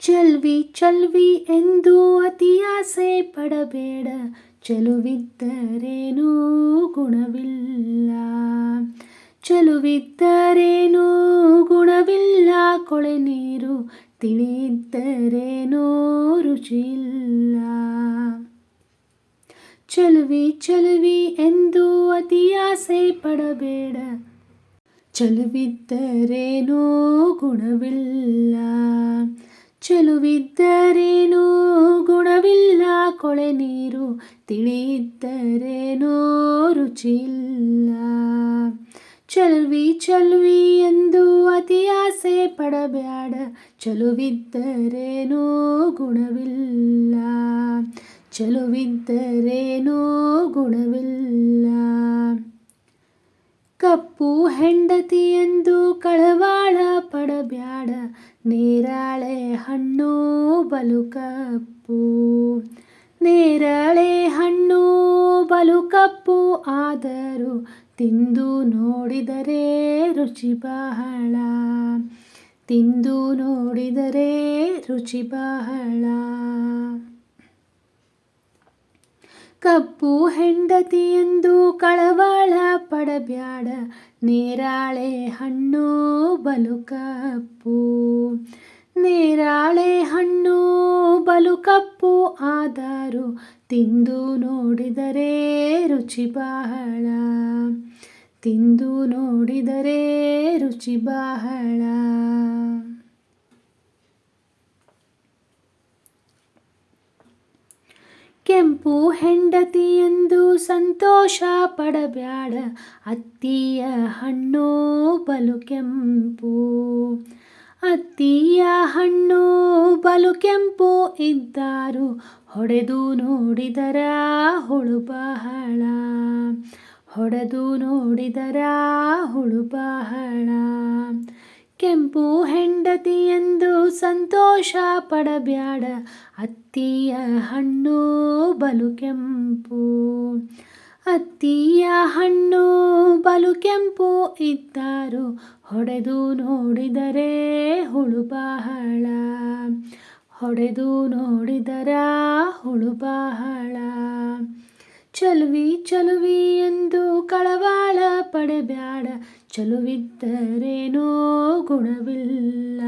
ಚೆಲ್ವಿ, ಚಲ್ವಿ ಎಂದು ಅತಿಯಾಸೆ ಪಡಬೇಡ. ಚೆಲುವಿದ್ದರೇನೂ ಗುಣವಿಲ್ಲ. ಚೆಲುವಿದ್ದರೇನೂ ಗುಣವಿಲ್ಲ. ಕೊಳೆ ನೀರು ತಿಳಿಯಿದ್ದರೇನೂ ರುಚಿಯಿಲ್ಲ. ಚೆಲುವಿ ಚೆಲುವಿ ಎಂದು ಅತಿಯಾಸೆ ಪಡಬೇಡ. ಚೆಲುವಿದ್ದರೇನೂ ಗುಣವಿಲ್ಲ. ಚೆಲುವಿದ್ದರೇನೂ, ಗುಣವಿಲ್ಲ ಕೊಳೆ ನೀರು ತಿಳಿಯಿದ್ದರೇನೂ ರುಚಿಲ್ಲ ಚಲುವಿ ಚಲುವಿ ಎಂದು ಅತಿ ಆಸೆ ಪಡಬೇಡ ಚಲುವಿದ್ದರೇನೋ, ಗುಣವಿಲ್ಲ. ಚಲುವಿದ್ದರೇನೋ, ಗುಣವಿಲ್ಲ. ಕಪ್ಪು ಹೆಂಡತಿ ಎಂದು ಕಳವಾಳ ಪಡಬ್ಯಾಡ, ನೇರಳೆ ಹಣ್ಣು ಬಲು ಕಪ್ಪು. ನೇರಳೆ ಹಣ್ಣು ಬಲು ಕಪ್ಪು, ಆದರೂ ತಿಂದು ನೋಡಿದರೆ ರುಚಿ ಬಹಳ. ತಿಂದು ನೋಡಿದರೆ ರುಚಿ ಬಹಳ. ಕಪ್ಪು ಹೆಂಡತಿ ಎಂದು ಕಳವಾಳ ಪಡಬ್ಯಾಡ, ನೇರಾಳೆ ಹಣ್ಣು ಬಲು ಕಪ್ಪು. ನೇರಾಳೆ ಹಣ್ಣು ಬಲು ಕಪ್ಪು ಆದರೂ ತಿಂದು ನೋಡಿದರೆ ರುಚಿ ಬಹಳ. ತಿಂದು ನೋಡಿದರೆ ರುಚಿ ಬಹಳ. ಕೆಂಪು ಹೆಂಡತಿ ಎಂದು ಸಂತೋಷ ಪಡಬ್ಯಾಡ, ಅತ್ತಿಯ ಹಣ್ಣು ಬಲು ಕೆಂಪು. ಅತ್ತಿಯ ಹಣ್ಣು ಬಲು ಕೆಂಪು ಇದ್ದಾರು, ಹೊಡೆದು ನೋಡಿದರ ಹುಳು ಬಹಳ. ಹೊಡೆದು ನೋಡಿದರ ಹುಳು ಬಹಳ. ಕೆಂಪು ಹೆಂಡತಿ ಎಂದು ಸಂತೋಷ ಪಡಬ್ಯಾಡ. ಅತ್ತಿಯ ಹಣ್ಣು ಬಲು ಕೆಂಪು. ಅತ್ತಿಯ ಹಣ್ಣು ಬಲು ಕೆಂಪು ಇದ್ದಾರು. ಹೊಡೆದು ನೋಡಿದರೆ ಹುಳು ಬಹಳ. ಹೊಡೆದು ನೋಡಿದರ ಹುಳು ಬಹಳ. ಚಲುವಿ ಚಲುವಿ ಎಂದು ಕಳವಾಳ ಪಡಬ್ಯಾಡ. ಚಲುವಿದ್ದರೇನೋ ಗುಣವಿಲ್ಲ.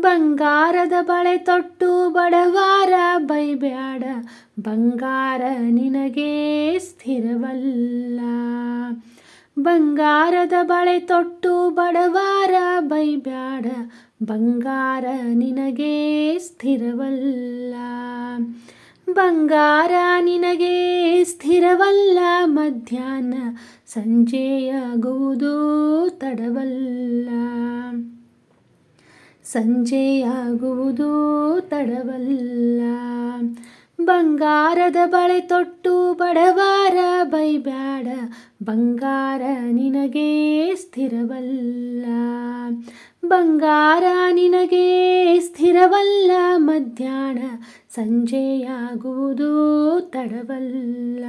ಬಂಗಾರದ ಬಳೆ ತೊಟ್ಟು ಬಡವಾರ ಬೈಬ್ಯಾಡ. ಬಂಗಾರ ನಿನಗೆ ಸ್ಥಿರವಲ್ಲ. ಬಂಗಾರದ ಬಳೆ ತೊಟ್ಟು ಬಡವಾರ ಬೈಬ್ಯಾಡ. ಬಂಗಾರ ನಿನಗೆ ಸ್ಥಿರವಲ್ಲ. ಬಂಗಾರ ನಿನಗೆ ಸ್ಥಿರವಲ್ಲ ಮಧ್ಯಾಹ್ನ. ಸಂಜೆಯಾಗುವುದು ತಡವಲ್ಲ. ಸಂಜೆಯಾಗುವುದು ತಡವಲ್ಲ. ಬಂಗಾರದ ಬಳೆ ತೊಟ್ಟು ಬಡವಾರ ಬೈಬ್ಯಾಡ. ಬಂಗಾರ ನಿನಗೆ ಸ್ಥಿರವಲ್ಲ. ಬಂಗಾರ ನಿನಗೆ ಸ್ಥಿರವಲ್ಲ ಮಧ್ಯಾಹ್ನ. ಸಂಜೆಯಾಗುವುದು ತಡವಲ್ಲ.